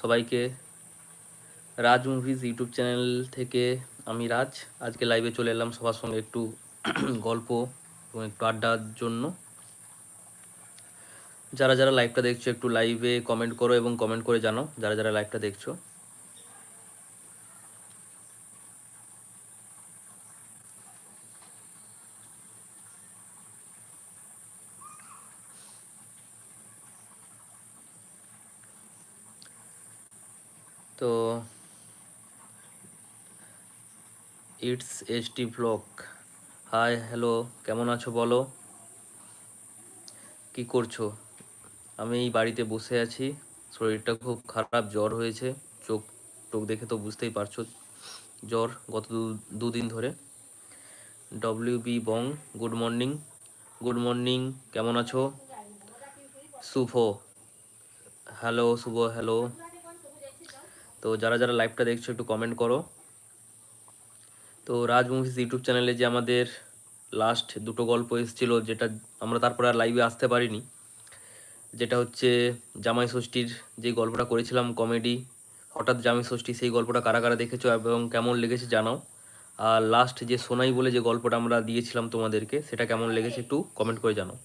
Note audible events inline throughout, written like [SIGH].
সবাইকে। রাজ movies YouTube channel থেকে আমি রাজ। আজকে লাইভে চলে এলাম সবার সঙ্গে একটু [CLEARS THROAT] গল্প এবং একটু আড্ডার জন্য। যারা যারা লাইভটা দেখছ একটু লাইভে কমেন্ট করো এবং কমেন্ট করে জানো যারা যারা লাইভটা দেখছ তো it's H T blog hi, hello, কেমন আছো বলো? কি করছ? আমি এই বাড়িতে বসে আছি। শরীরটা খুব খারাপ, জ্বর হয়েছে। চোখ টোক দেখে তো বুঝতেই পারছ, জ্বর গত দুদিন ধরে। W B Bong, good morning. Good morning, কেমন আছো? শুভ। Hello Shubho, hello. তো যারা যারা লাইভটা দেখছ, একটু কমেন্ট করো। তো রাজ মুভিস ইউটিউব চ্যানেলে যে আমাদের লাস্ট দুটো গল্প এসেছিল, যেটা আমরা তারপরে আর লাইভে আসতে পারিনি, যেটা হচ্ছে জামাই ষষ্ঠীর যে গল্পটা করেছিলাম কমেডি হঠাৎ জামাই ষষ্ঠী সেই গল্পটা কারা কারা দেখেছ এবং কেমন লেগেছে জানাও। আর লাস্ট যে সোনাই বলে যে গল্পটা আমরা দিয়েছিলাম তোমাদেরকে, সেটা কেমন লেগেছে একটু কমেন্ট করে জানাও।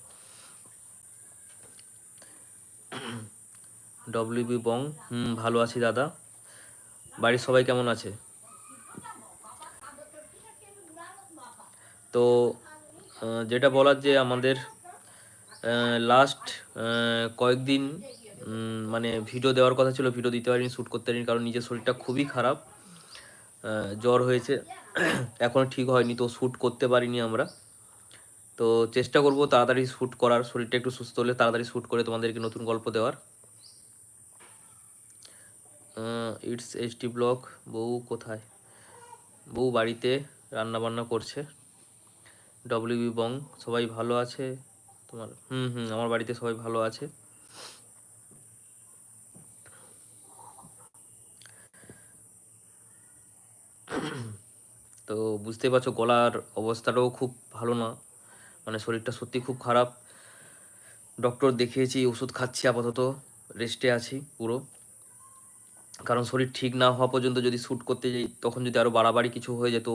ডব্লিউবি বং হুম, ভালো আছি দাদা। বাড়ির সবাই কেমন আছে? তো যেটা বলার যে আমাদের লাস্ট কয়েকদিন মানে ভিডিও দেওয়ার কথা ছিল ভিডিও দিতে পারিনি শ্যুট করতে পারিনি, কারণ নিজের শরীরটা খুবই খারাপ। জ্বর হয়েছে [CLEARS THROAT] এখনও ঠিক হয়নি, তো শ্যুট করতে পারিনি আমরা। তো চেষ্টা করব তাড়াতাড়ি শ্যুট করার, শরীরটা একটু সুস্থ হলে তাড়াতাড়ি শ্যুট করে তোমাদেরকে নতুন গল্প দেওয়ার। ইটস এইচটি ব্লক বউ কোথায়? বউ বাড়িতে রান্না বান্না করছে। ডব্লিউবি বং সবাই ভালো আছে? তোমার, হুম হুম, আমার বাড়িতে সবাই ভালো আছে। তো বুঝতে পারছ, গলার অবস্থাটাও খুব ভালো না। মানে শরীরটা সত্যি খুব খারাপ। ডক্টর দেখিয়েছি, ওষুধ খাচ্ছি আপাতত রেস্টে আছি পুরো। কারণ শরীর ঠিক না হওয়া পর্যন্ত যদি শ্যুট করতে যাই, তখন যদি আরও বাড়াবাড়ি কিছু হয়ে যেত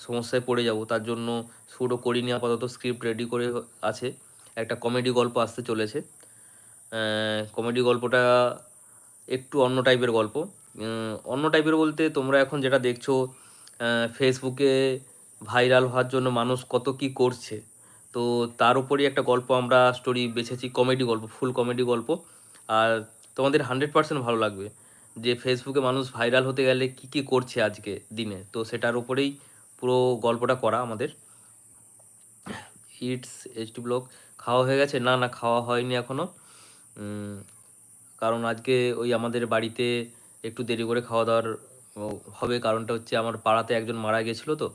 সমস্যায় পড়ে যাব, তার জন্য শ্যুটও করিনি, আপাতত স্ক্রিপ্ট রেডি করে আছে। একটা কমেডি গল্প আসতে চলেছে। কমেডি গল্পটা একটু অন্য টাইপের গল্প। অন্য টাইপের বলতে তোমরা এখন যেটা দেখছ ফেসবুকে ভাইরাল হওয়ার জন্য মানুষ কত কি করছে। তো তার উপরই একটা গল্প আমরা স্টোরি বেছেছি কমেডি গল্প ফুল কমেডি গল্প। আর তোমাদের হান্ড্রেড পার্সেন্ট ভালো লাগবে যে ফেসবুকে মানুষ ভাইরাল হতে গেলে কি কি করছে আজকে দিনে। তো সেটার উপরেই পুরো গল্পটা করা আমাদের। ইটস এইচডি ব্লগ খাওয়া হয়ে গেছে? না না, খাওয়া হয়নি এখনও কারণ আজকে ওই আমাদের বাড়িতে একটু দেরি করে খাওয়া দাওয়ার হবে। কারণটা হচ্ছে আমার পাড়াতে একজন মারা গেছিল তো।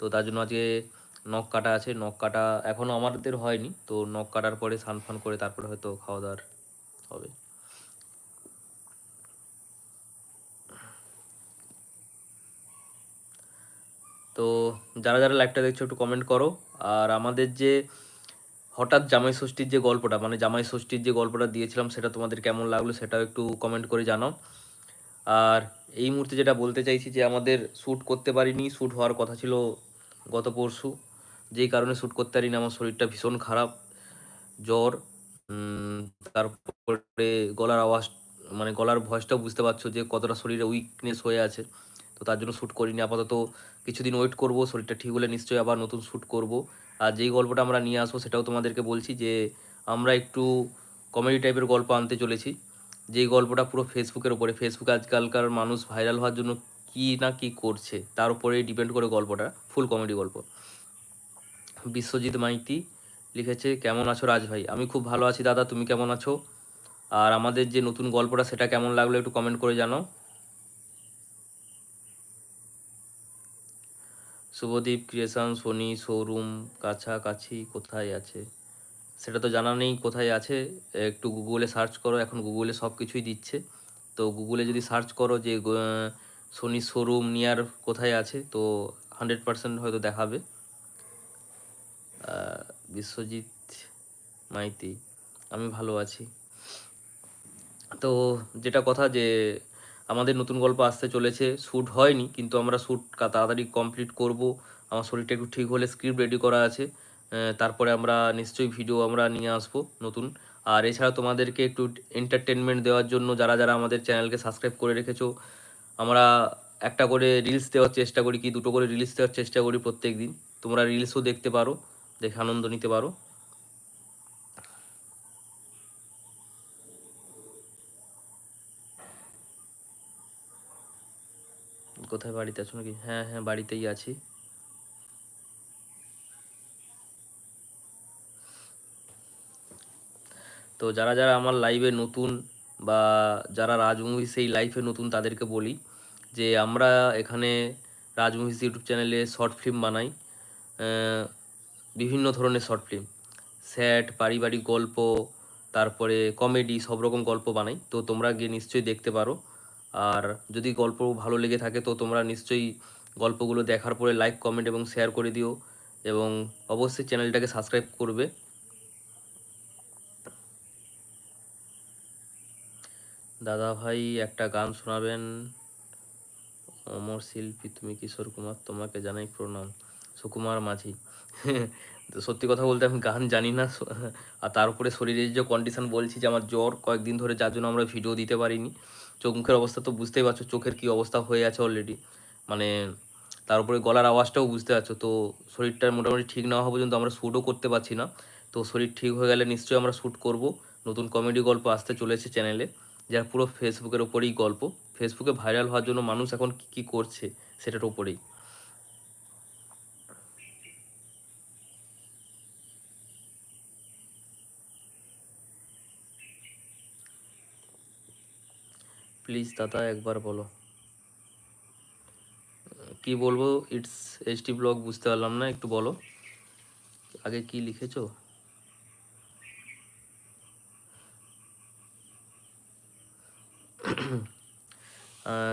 তো তার জন্য আজকে নখ কাটা আছে। নখ কাটা এখনও আমাদের হয়নি। তো নখ কাটার পরে স্নান ফান করে তারপরে হয়তো খাওয়া দাওয়ার হবে। তো যারা যারা লাইভটা দেখছ একটু কমেন্ট করো। আর আমাদের যে হঠাৎ জামাই ষষ্ঠীর যে গল্পটা মানে জামাই ষষ্ঠীর যে গল্পটা দিয়েছিলাম, সেটা তোমাদের কেমন লাগল সেটাও একটু কমেন্ট করে জানাও। আর এই মুহূর্তে যেটা বলতে চাইছি যে আমাদের শ্যুট করতে পারিনি শ্যুট হওয়ার কথা ছিল গত পরশু। যেই কারণে শ্যুট করতে পারিনি, আমার শরীরটা ভীষণ খারাপ, জ্বর তারপরে গলার আওয়াজ মানে গলার ভয়েসটাও বুঝতে পারছ যে কতটা শরীরে উইকনেস হয়ে আছে। তো তার জন্য শ্যুট করিনি, আপাতত কিছুদিন ওয়েট করব, শরীরটা ঠিক হলে নিশ্চয়ই আবার নতুন শ্যুট করব। আর যেই গল্পটা আমরা নিয়ে আসব সেটাও তোমাদেরকে বলছি যে, আমরা একটু কমেডি টাইপের গল্প আনতে চলেছি। যেই গল্পটা পুরো ফেসবুকের উপরে ফেসবুকে আজকালকার মানুষ ভাইরাল হওয়ার জন্য কী না কী করছে, তার উপরেই ডিপেন্ড করে গল্পটা ফুল কমেডি গল্প। বিশ্বজিৎ মাইতি লিখেছে, কেমন আছো রাজ ভাই? আমি খুব ভালো আছি দাদা, তুমি কেমন আছো? আর আমাদের যে নতুন গল্পটা, সেটা কেমন লাগল একটু কমেন্ট করে জানাও। শুভদীপ ক্রিয়েশন সোনি শোরুম, কাছাকাছি কোথায় আছে? সেটা তো জানা নেই কোথায় আছে। একটু গুগলে সার্চ করো, এখন গুগলে সব কিছুই দিচ্ছে। তো গুগলে যদি সার্চ করো যে সোনি শোরুম নিয়ার কোথায় আছে, তো হান্ড্রেড পার্সেন্ট হয়তো দেখাবে। বিশ্বজিৎ মাইতি, আমি ভালো আছি। তো যেটা কথা যে আমাদের নতুন গল্প আসতে চলেছে। শ্যুট হয়নি, কিন্তু আমরা শ্যুট তাড়াতাড়ি কমপ্লিট করব। আমার শরীরটা একটু ঠিক হলে স্ক্রিপ্ট রেডি করা আছে। তারপরে আমরা নিশ্চয়ই ভিডিও আমরা নিয়ে আসব নতুন। আর এছাড়া তোমাদেরকে একটু এন্টারটেনমেন্ট দেওয়ার জন্য যারা যারা আমাদের চ্যানেলকে সাবস্ক্রাইব করে রেখেছো, আমরা একটা করে রিলস দেওয়ার চেষ্টা করি, কি দুটো করে রিলস দেওয়ার চেষ্টা করি প্রত্যেক দিন তোমরা রিলসও দেখতে পারো, দেখে আনন্দ নিতে পারো। কোথায় বাড়িতে আছো নাকি? হ্যাঁ হ্যাঁ বাড়িতেই আছি। তো যারা যারা আমার লাইভে নতুন বা যারা রাজ মুভি সেই লাইভে নতুন তাদেরকে বলি যে আমরা এখানে রাজমুভিস ইউটিউব চ্যানেলে শর্ট ফিল্ম বানাই বিভিন্ন ধরনের শর্ট ফিল্ম স্যাট পারিবারিক গল্প, তারপরে কমেডি সব রকম গল্প বানাই। তো তোমরা গিয়ে নিশ্চয়ই দেখতে পারো। আর যদি গল্প ভালো লেগে থাকে তো তোমরা নিশ্চয়ই গল্পগুলো দেখার পরে লাইক কমেন্ট এবং শেয়ার করে দিও এবং অবশ্যই চ্যানেলটাকে সাবস্ক্রাইব করবে। দাদা ভাই একটা গান শোনাবেন। অমর শিল্পী, তুমি কিশোর কুমার, তোমাকে জানাই প্রণাম। সুকুমার মাঝি। [LAUGHS] সত্যি কথা বলতে আমি গান জানি না। আর তার উপরে শরীরের যে কন্ডিশন বলছি যে আমার জ্বর কয়েকদিন ধরে যার জন্য আমরা ভিডিও দিতে পারিনি। চোখ মুখের অবস্থা তো বুঝতেই পারছ, চোখের কি অবস্থা হয়ে আছে অলরেডি মানে তার উপরে গলার আওয়াজটাও বুঝতে পারছ, তো শরীরটা মোটামুটি ঠিক না হওয়া পর্যন্ত আমরা শ্যুটও করতে পারছি না। তো শরীর ঠিক হয়ে গেলে নিশ্চয়ই আমরা শ্যুট করব। নতুন কমেডি গল্প আসতে চলেছে চ্যানেলে যার পুরো ফেসবুকের ওপরেই গল্প। ফেসবুকে ভাইরাল হওয়ার জন্য মানুষ এখন কী কী করছে, সেটার ওপরেই প্লিজ দাদা একবার বলো। কি বলব ইটস এইচডি ব্লগ বুঝতে পারলাম না, একটু বলো। আগে কি লিখেছো?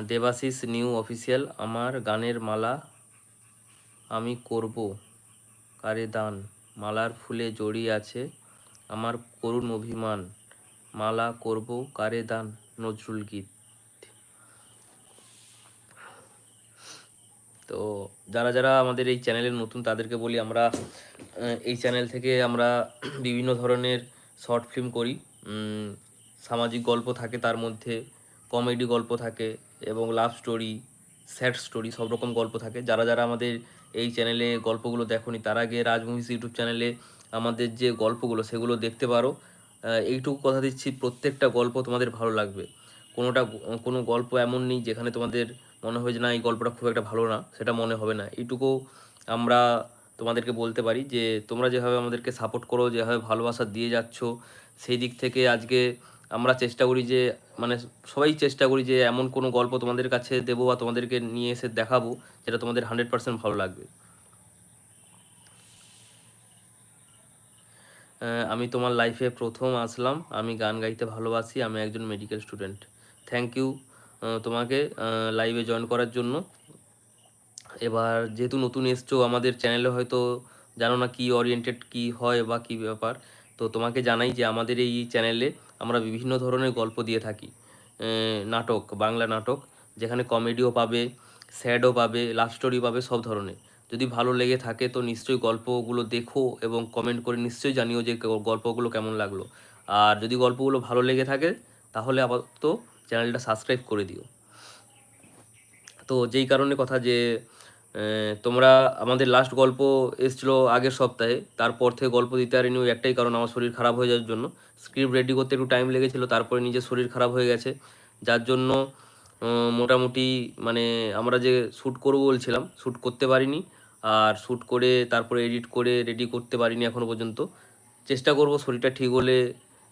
দেবাশিস নিউ অফিসিয়াল, আমার গানের মালা আমি করব। কারে দান? মালার ফুলে জড়িয়ে আছে আমার করুণ অভিমান। মালা করব কারে দান? নজরুল গীত। তো যারা যারা আমাদের এই চ্যানেলের নতুন, তাদেরকে বলি আমরা এই চ্যানেল থেকে আমরা [CLEARS THROAT] বিভিন্ন ধরনের শর্ট ফিল্ম করি। সামাজিক গল্প থাকে তার মধ্যে কমেডি গল্প থাকে এবং লাভ স্টোরি স্যাড স্টোরি সব রকম গল্প থাকে। যারা যারা আমাদের এই চ্যানেলে গল্পগুলো দেখোনি, তার আগে রাজ মুভিস ইউটিউব চ্যানেলে আমাদের যে গল্পগুলো, সেগুলো দেখতে পারো। এইটুকু কথা দিচ্ছি, প্রত্যেকটা গল্প তোমাদের ভালো লাগবে। কোনোটা, কোনো গল্প এমন নেই যেখানে তোমাদের মনে হয় যে না, এই গল্পটা খুব একটা ভালো না, সেটা মনে হবে না। এইটুকু আমরা তোমাদেরকে বলতে পারি যে, তোমরা যেভাবে আমাদেরকে সাপোর্ট করো, যেভাবে ভালোবাসা দিয়ে যাচ্ছ, সেই দিক থেকে আজকে আমরা চেষ্টা করি যে মানে সবাই চেষ্টা করি যে, এমন কোনো গল্প তোমাদের কাছে দেবো বা তোমাদেরকে নিয়ে এসে দেখাবো যেটা তোমাদের হান্ড্রেড পার্সেন্ট ভালো লাগবে। আমি তোমার লাইফে প্রথম আসলাম, আমি গান গাইতে ভালোবাসি, আমি একজন মেডিকেল স্টুডেন্ট থ্যাংক ইউ তোমাকে লাইভে জয়েন করার জন্য। এবার যেহেতু নতুন এসছো, আমাদের চ্যানেলে হয়তো জানো না কি ওরিয়েন্টেড কি হয় বা কি ব্যাপার। তো তোমাকে জানাই যে আমাদের এই চ্যানেলে আমরা বিভিন্ন ধরনের গল্প দিয়ে থাকি। নাটক, বাংলা নাটক, যেখানে কমেডিও পাবে স্যাডও পাবে লাভ স্টোরি পাবে, সব ধরনের। যদি ভালো লেগে থাকে তো নিশ্চয়ই গল্পগুলো দেখো এবং কমেন্ট করে নিশ্চয়ই জানিও যে গল্পগুলো কেমন লাগল। আর যদি গল্পগুলো ভালো লেগে থাকে, তাহলে আপাতত চ্যানেলটা সাবস্ক্রাইব করে দিও। তো যেই কারণে কথা যে তোমরা আমাদের লাস্ট গল্প এসেছিল আগের সপ্তাহে, তারপর থেকে গল্প দিতে পারিনি ওই একটাই কারণ আমার শরীর খারাপ হয়ে যাওয়ার জন্য। স্ক্রিপ্ট রেডি করতে একটু টাইম লেগেছিলো, তারপরে নিজের শরীর খারাপ হয়ে গেছে। যার জন্য মোটামুটি মানে আমরা যে শ্যুট করব বলছিলাম শ্যুট করতে পারিনি। আর শ্যুট করে তারপরে এডিট করে রেডি করতে পারিনি এখনও পর্যন্ত। চেষ্টা করব শরীরটা ঠিক হলে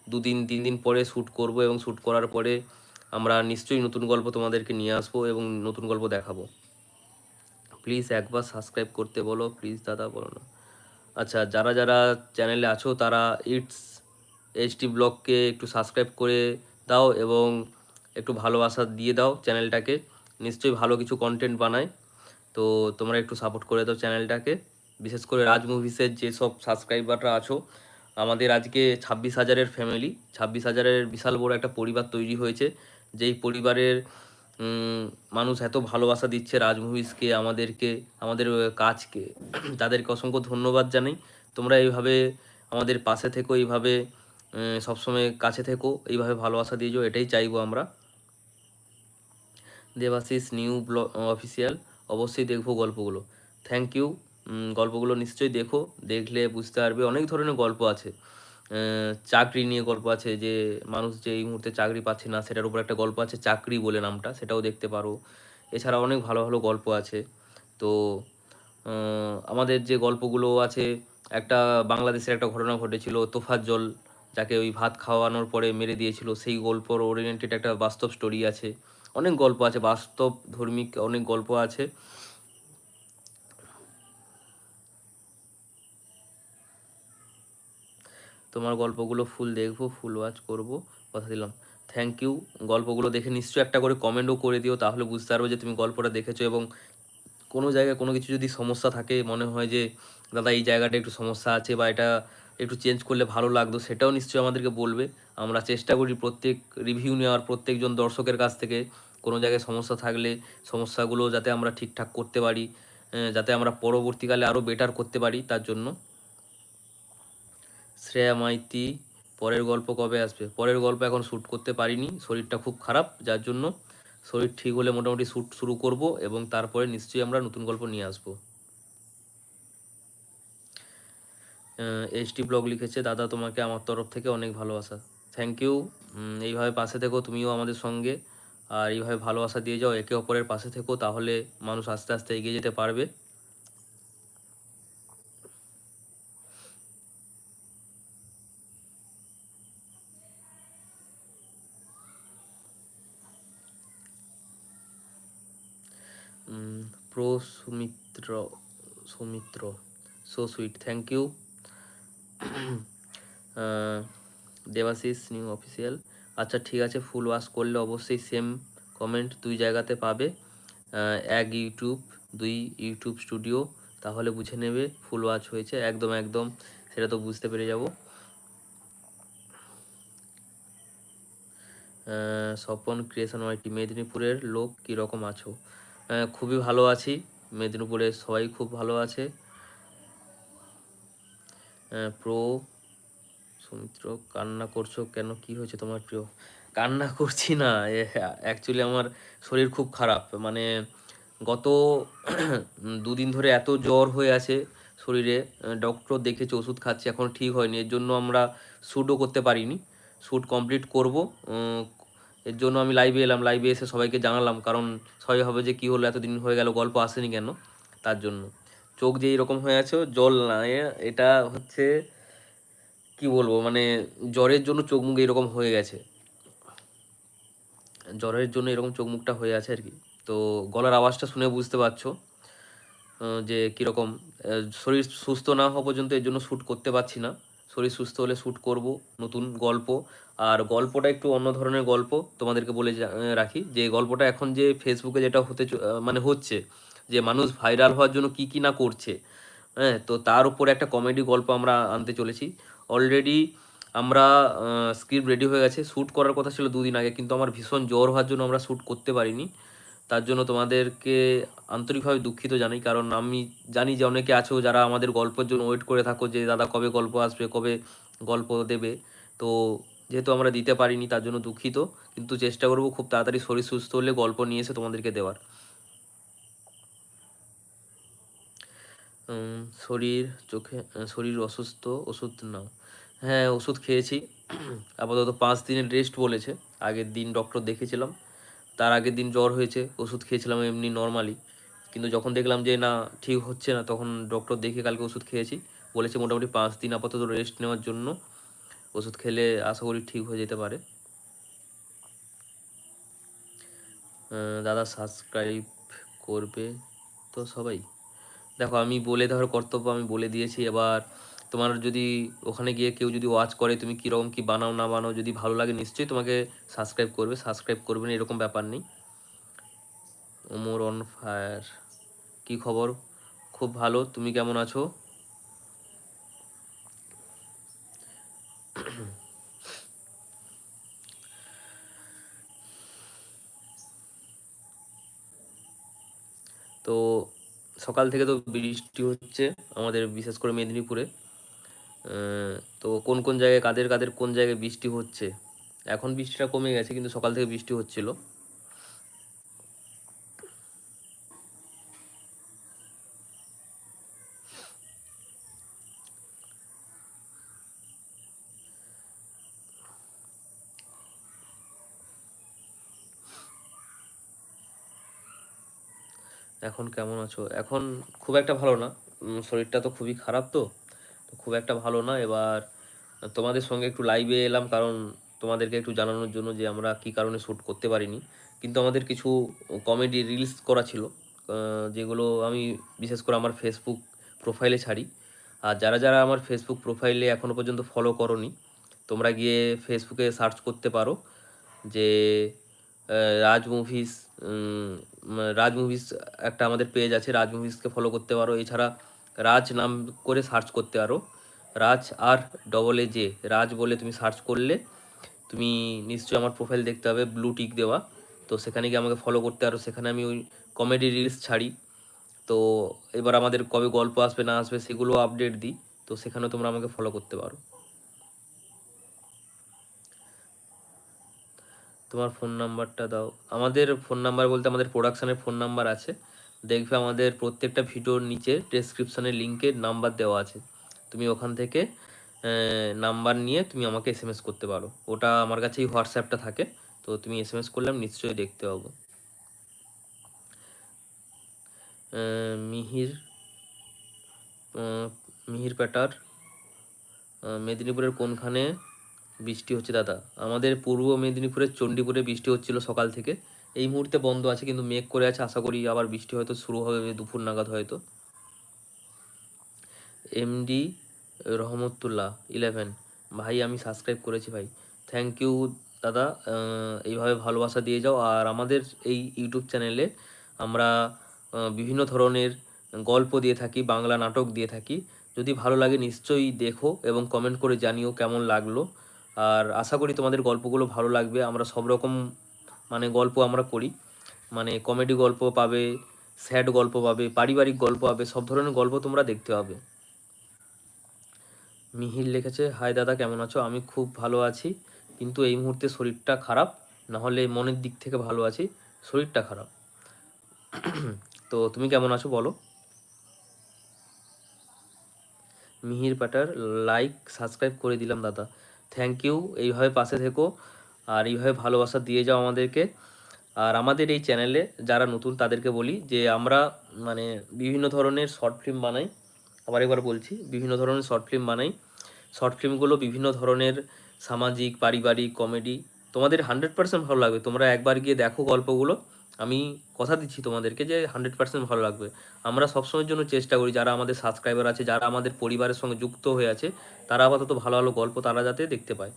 দুদিন তিন দিন পরে শ্যুট করব এবং শ্যুট করার পরে আমরা নিশ্চয়ই নতুন গল্প তোমাদেরকে নিয়ে আসব এবং নতুন গল্প দেখাবো। প্লিজ একবার সাবস্ক্রাইব করতে বলো প্লিজ দাদা বলো না। আচ্ছা যারা যারা চ্যানেলে আছো, তারা ইটস এইচডি ব্লগকে একটু সাবস্ক্রাইব করে দাও এবং একটু ভালোবাসা দিয়ে দাও চ্যানেলটাকে নিশ্চয়ই ভালো কিছু কন্টেন্ট বানায়। তো তোমরা একটু সাপোর্ট করে দাও চ্যানেলটাকে বিশেষ করে রাজ মুভিসের যেসব সাবস্ক্রাইবাররা আছো, আমাদের আজকে ছাব্বিশ হাজারের ফ্যামিলি ছাব্বিশ হাজারের বিশাল বড় একটা পরিবার তৈরি হয়েছে। যেই পরিবারের মানুষ এত ভালোবাসা দিচ্ছে রাজ মুভিসকে আমাদেরকে, আমাদের কাজকে, তাদেরকে অসংখ্য ধন্যবাদ জানাই। তোমরা এইভাবে আমাদের পাশে থেকো, এইভাবে সবসময় কাছে থেকো, এইভাবে ভালোবাসা দিয়ে যাও, এটাই চাইব আমরা। দেবাশিস, নিউ ব্লগ, অফিসিয়াল, অবশ্যই দেখব গল্পগুলো। Thank you. গল্পগুলো নিশ্চয়ই দেখো, দেখলে বুঝতে পারবে, অনেক ধরনের গল্প আছে। চাকরি নিয়ে গল্প আছে যে মানুষ যে এই মুহূর্তে চাকরি পাচ্ছে না, সেটার উপর একটা গল্প আছে, চাকরি বলে নামটা, সেটাও দেখতে পারো। এছাড়া অনেক ভালো ভালো গল্প আছে। তো আমাদের যে গল্পগুলো আছে, একটা বাংলাদেশের একটা ঘটনা ঘটেছিল, তোফাজ্জল, যাকে ওই ভাত খাওয়ানোর পরে মেরে দিয়েছিল, সেই গল্পর ওরিয়েন্টেড একটা বাস্তব স্টোরি আছে। অনেক গল্প আছে বাস্তব ধর্মিক অনেক গল্প আছে। তোমার গল্পগুলো ফুল দেখব, ফুল ওয়াচ করব, কথা দিলাম। থ্যাংক ইউ গল্পগুলো দেখে নিশ্চয়ই একটা করে কমেন্টও করে দিও, তাহলে বুঝতে পারব যে তুমি গল্পটা দেখেছ এবং কোনো জায়গায় কোনো কিছু যদি সমস্যা থাকে, মনে হয় যে, দাদা, এই জায়গাটা একটু সমস্যা আছে বা এটা একটু চেঞ্জ করলে ভালো লাগতো, সেটাও নিশ্চয়ই আমাদেরকে বলবে। আমরা চেষ্টা করি প্রত্যেক রিভিউ নেওয়ার, প্রত্যেকজন দর্শকের কাছ থেকে কোনো জায়গায় সমস্যা থাকলে, সমস্যাগুলো যাতে আমরা ঠিকঠাক করতে পারি যাতে আমরা পরবর্তীকালে আরও বেটার করতে পারি, তার জন্য। শ্রেয়া মাইতি পরের গল্প কবে আসবে? পরের গল্প এখন শ্যুট করতে পারিনি, শরীরটা খুব খারাপ, যার জন্য শরীর ঠিক হলে মোটামুটি শ্যুট শুরু করব এবং তারপরে নিশ্চয়ই আমরা নতুন গল্প নিয়ে আসব। এইচটি ব্লগ লিখেছে, দাদা তোমাকে আমার তরফ থেকে অনেক ভালোবাসা। থ্যাংক ইউ এইভাবে পাশে থেকো, তুমিও আমাদের সঙ্গে। আর এইভাবে ভালোবাসা দিয়ে যাও, একে অপরের পাশে থেকো, তাহলে মানুষ আস্তে আস্তে এগিয়ে যেতে পারবে pro Sumitra Sumitra so sweet thank you Debashis new official আচ্ছা ঠিক আছে ফুল ওয়াশ করলে অবশ্যই সেম কমেন্ট দুই জায়গাতে পাবে। এক ইউটিউব দুই ইউটিউব স্টুডিও তাহলে বুঝে নেবে ফুল ওয়াচ হয়েছে, একদম একদম, সেটা তো বুঝতে পেরে যাব। স্বপন ক্রিয়েশন ওয়াইটি মেদিনীপুরের লোক কীরকম আছো? খুবই ভালো আছি। মেদিনীপুরে সবাই খুব ভালো আছে। প্রো সৌমিত্র, কান্না করছ কেন? কি হয়েছে তোমার প্রিয়? কান্না করছি না অ্যাকচুয়ালি আমার শরীর খুব খারাপ। মানে গত [CLEARS THROAT] দুদিন ধরে এত জ্বর হয়ে আছে শরীরে। ডক্টর দেখেছে, ওষুধ খাচ্ছি, এখন ঠিক হয়নি। এর জন্য আমরা শ্যুটও করতে পারিনি। শ্যুট কমপ্লিট করব। এর জন্য আমি লাইভে এলাম লাইভে এসে সবাইকে জানালাম, কারণ সবাই হবে যে কী হলো, এতদিন হয়ে গেল, গল্প আসেনি কেন? তার জন্য। চোখ যে এরকম হয়ে আছে, জল না এটা হচ্ছে কি বলব মানে জ্বরের জন্য চোখ মুখ এরকম হয়ে গেছে। জ্বরের জন্য এরকম চোখ মুখটা হয়ে আছে আর কি। তো গলার আওয়াজটা শুনে বুঝতে পারছ যে কীরকম শরীর সুস্থ না হওয়া পর্যন্ত এর জন্য শ্যুট করতে পারছি না। শরীর সুস্থ হলে শ্যুট করব, নতুন গল্প। আর গল্পটা একটু অন্য ধরনের গল্প তোমাদেরকে বলে রাখি। যে গল্পটা এখন যে ফেসবুকে যেটা হতে মানে হচ্ছে, যে মানুষ ভাইরাল হওয়ার জন্য কি কি না করছে হ্যাঁ তো তার উপরে একটা কমেডি গল্প আমরা আনতে চলেছি। অলরেডি আমরা স্ক্রিপ্ট রেডি হয়ে গেছে। শ্যুট করার কথা ছিল দুদিন আগে, কিন্তু আমার ভীষণ জ্বর হওয়ার জন্য আমরা শ্যুট করতে পারিনি। তার জন্য তোমাদেরকে আন্তরিকভাবে দুঃখিত জানাই, কারণ আমি জানি যে অনেকে আছো যারা আমাদের গল্পের জন্য ওয়েট করে থাকো যে দাদা কবে গল্প আসবে, কবে গল্প দেবে। তো যেহেতু আমরা দিতে পারিনি, তার জন্য দুঃখিত। কিন্তু চেষ্টা করব খুব তাড়াতাড়ি শরীর সুস্থ হলে গল্প নিয়ে এসে তোমাদেরকে দেওয়ার। শরীর, চোখে শরীর অসুস্থ, ওষুধ নাও। হ্যাঁ ওষুধ খেয়েছি। [CLEARS THROAT] আপাতত পাঁচ দিনের রেস্ট বলেছে। আগের দিন ডক্টর দেখেছিলাম তার আগের দিন জ্বর হয়েছে, ওষুধ খেয়েছিলাম এমনি নর্মালি কিন্তু যখন দেখলাম যে না, ঠিক হচ্ছে না, তখন ডক্টর দেখে কালকে ওষুধ খেয়েছি, বলেছে মোটামুটি পাঁচ দিন আপাতত রেস্ট নেওয়ার জন্য, ওষুধ খেলে আশা করি ঠিক হয়ে যেতে পারে। দাদা সাবস্ক্রাইব করবে তো সবাই। দেখো আমি বলে দেওয়ার কর্তব্য আমি বলে দিয়েছি, এবার তোমার যদি ওখানে গিয়ে কেউ যদি ওয়াচ করে, তুমি কীরকম কী বানাও না বানাও যদি ভালো লাগে, নিশ্চয়ই তোমাকে সাবস্ক্রাইব করবে। সাবস্ক্রাইব করবে না, এরকম ব্যাপার নেই। ওমর অন ফায়ার কী খবর? খুব ভালো, তুমি কেমন আছো? তো সকাল থেকে তো বৃষ্টি হচ্ছে আমাদের, বিশেষ করে মেদিনীপুরে। তো কোন কোন জায়গায় কাদের কাদের কোন জায়গায় বৃষ্টি হচ্ছে? এখন বৃষ্টিটা কমে গেছে, কিন্তু সকাল থেকে বৃষ্টি হচ্ছিল। এখন কেমন আছো? এখন খুব একটা ভালো না। শরীরটা তো খুবই খারাপ তো। খুব একটা ভালো না। এবার তোমাদের সঙ্গে একটু লাইভে এলাম কারণ তোমাদেরকে একটু জানানোর জন্য যে আমরা কি কারণে শ্যুট করতে পারিনি। কিন্তু আমাদের কিছু কমেডি রিলস করা ছিল যেগুলো আমি বিশেষ করে আমার ফেসবুক প্রোফাইলে ছাড়ি। আর যারা যারা আমার ফেসবুক প্রোফাইলে এখনও পর্যন্ত ফলো করনি, তোমরা গিয়ে ফেসবুকে সার্চ করতে পারো যে রাজ মুভিস রাজ মুভিস একটা আমাদের পেজ আছে রাজ মুভিসকে ফলো করতে পারো। এছাড়া রাজ নাম করে সার্চ করতে পারো। রাজ আর ডবল এ জে রাজ বলে তুমি সার্চ করলে তুমি নিশ্চয়ই আমার প্রোফাইল দেখতে হবে ব্লু টিক দেওয়া। তো সেখানে গিয়ে আমাকে ফলো করতে পারো, সেখানে আমি ওই কমেডি রিলস ছাড়ি। তো এবার আমাদের কবে গল্প আসবে, না আসবে সেগুলো আপডেট দিই। তো সেখানে তোমরা আমাকে ফলো করতে পারো। তোমার ফোন নাম্বারটা দাও। আমাদের ফোন নাম্বার বলতে আমাদের প্রোডাকশানের ফোন নাম্বার আছে। দেখবে আমাদের প্রত্যেকটা ভিডিওর নিচে ডেসক্রিপশনের লিঙ্কে নাম্বার দেওয়া আছে। তুমি ওখান থেকে নাম্বার নিয়ে তুমি আমাকে এস করতে পারো। ওটা আমার কাছেই হোয়াটসঅ্যাপটা থাকে, তো তুমি এসএমএস করলে আমি নিশ্চয়ই দেখতে পাবো। মিহির মিহির প্যাটার মেদিনীপুরের কোনখানে বৃষ্টি হচ্ছে দাদা? আমাদের পূর্ব মেদিনীপুরের চণ্ডীপুরে বৃষ্টি হচ্ছিল সকাল থেকে। এই মুহূর্তে বন্ধ আছে, কিন্তু মেঘ করে আছে, আশা করি আবার বৃষ্টি হয়তো শুরু হবে, দুপুর নাগাদ হয়তো। এমডি রহমতুল্লাহ ইলেভেন ভাই, আমি সাবস্ক্রাইব করেছি ভাই। থ্যাংক ইউ দাদা। এইভাবে ভালোবাসা দিয়ে যাও। আর আমাদের এই ইউটিউব চ্যানেলে আমরা বিভিন্ন ধরনের গল্প দিয়ে থাকি, বাংলা নাটক দিয়ে থাকি। যদি ভালো লাগে, নিশ্চয়ই দেখো এবং কমেন্ট করে জানিও কেমন লাগল। আর আশা করি তোমাদের গল্পগুলো ভালো লাগবে। আমরা সব রকম মানে গল্প আমরা করি। মানে কমেডি গল্প পাবে স্যাড গল্প পাবে, পারিবারিক গল্প পাবে, সব ধরনের গল্প তোমরা দেখতে পাবে। মিহির লিখেছে, হাই দাদা, কেমন আছো? আমি খুব ভালো আছি, কিন্তু এই মুহূর্তে শরীরটা খারাপ না হলে মনের দিক থেকে ভালো আছি, শরীরটা খারাপ। তো তুমি কেমন আছো বলো? মিহির পাটার লাইক সাবস্ক্রাইব করে দিলাম দাদা। থ্যাংক ইউ এইভাবে পাশে থেকো। আর এইভাবে ভালোবাসা দিয়ে যাও আমাদেরকে। আর আমাদের এই চ্যানেলে যারা নতুন তাদেরকে বলি যে, আমরা মানে বিভিন্ন ধরনের শর্ট ফিল্ম বানাই। আবার একবার বলছি, বিভিন্ন ধরনের শর্ট ফিল্ম বানাই। শর্ট ফিল্মগুলো বিভিন্ন ধরনের সামাজিক, পারিবারিক কমেডি তোমাদের হান্ড্রেড পার্সেন্ট ভালো লাগবে। তোমরা একবার গিয়ে দেখো গল্পগুলো। আমি কথা দিচ্ছি তোমাদেরকে যে হান্ড্রেড পার্সেন্ট ভালো লাগবে। আমরা সবসময়ের জন্য চেষ্টা করি, যারা আমাদের সাবস্ক্রাইবার আছে, যারা আমাদের পরিবারের সঙ্গে যুক্ত হয়ে আছে, তারা আপাতত ভালো ভালো গল্প তারা যাতে দেখতে পায়।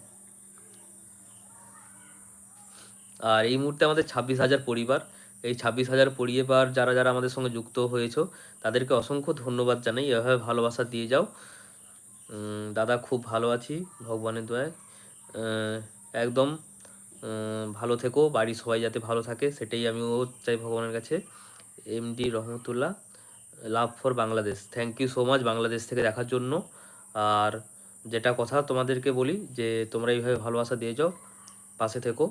আর এই মুহূর্তে আমাদের ছাব্বিশ হাজার পরিবার। এই ছাব্বিশ হাজার পরিবার যারা যারা আমাদের সঙ্গে যুক্ত হয়েছো, তাদেরকে অসংখ্য ধন্যবাদ জানাই। এভাবে ভালোবাসা দিয়ে যাও। দাদা খুব ভালো আছি, ভগবানের দয়ায়। একদম ভালো থেকো, বাড়ির সবাই যাতে ভালো থাকে, সেটাই আমিও চাই ভগবানের কাছে। MD Rahmatullah, love for Bangladesh. Thank you so much Bangladesh থেকে দেখার জন্য। আর যেটা কথা তোমাদেরকে বলি, যে তোমরা এইভাবে ভালোবাসা দিয়ে যাও, পাশে থেকো।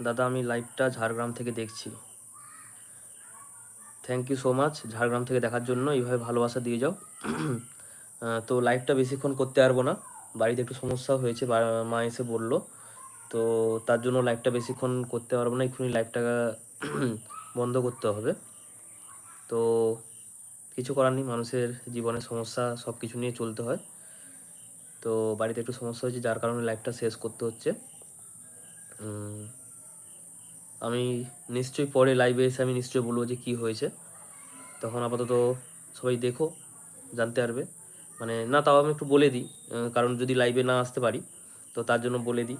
দাদা, আমি লাইভটা ঝাড়গ্রাম থেকে দেখছি। Thank you so much Jhargram থেকে দেখার জন্য এইভাবে ভালোবাসা দিয়ে যাও। [CLEARS THROAT] তো লাইভটা বেশিক্ষণ করতে পারব না। বাড়িতে একটু সমস্যা হয়েছে মা এসে বলল। তো তার জন্য লাইভটা বেশিক্ষণ করতে পারব না। এক্ষুনি লাইভটা [CLEARS THROAT] বন্ধ করতে হবে। তো কিছু করার নেই। মানুষের জীবনে সমস্যা সব কিছু নিয়ে চলতে হয়। তো বাড়িতে একটু সমস্যা হয়েছে, যার কারণে লাইভটা শেষ করতে হচ্ছে। আমি নিশ্চয়ই পরে লাইভে এসে আমি নিশ্চয়ই বলব যে কী হয়েছে। তখন আপাতত সবাই দেখো, জানতে পারবে। মানে না, তাও আমি একটু বলে দিই কারণ যদি লাইভে না আসতে পারি, তো তার জন্য বলে দিই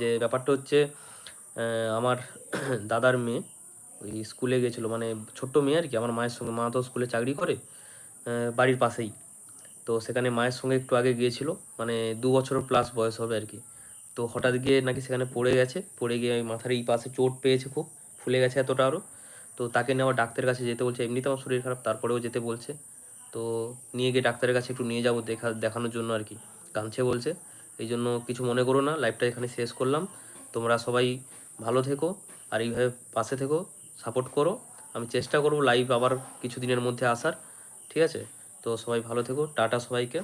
যে ব্যাপারটা হচ্ছে আমার [CLEARS THROAT] দাদার মেয়ে ওই স্কুলে গেছিল মানে ছোট্ট মেয়ে আর কি, আমার মায়ের সঙ্গে, মা তো স্কুলে চাকরি করে বাড়ির পাশেই। তো সেখানে মায়ের সঙ্গে একটু আগে গিয়েছিল মানে দু বছর প্লাস বয়স হবে আর কি। তো হঠাৎ গিয়ে নাকি সেখানে পড়ে গেছে, পড়ে গিয়ে মাথার এই পাশে চোট পেয়েছে খুব, ফুলে গেছে এতটা আরও তো তাকে নেওয়া ডাক্তারের কাছে যেতে বলছে এমনিতে আমার শরীর খারাপ, তারপরেও যেতে বলছে। তো নিয়ে গিয়ে ডাক্তারের কাছে একটু নিয়ে যাব, দেখা, দেখানোর জন্য আর কি। কাঁদছে বলছে, এই জন্য কিছু মনে করো না লাইফটা এখানে শেষ করলাম। তোমরা সবাই ভালো থেকো আর এইভাবে পাশে থেকো সাপোর্ট করো। আমি চেষ্টা করব লাইভ আবার কিছু দিনের মধ্যে আসার, ঠিক আছে? তো সবাই ভালো থেকো, টাটা সবাইকে।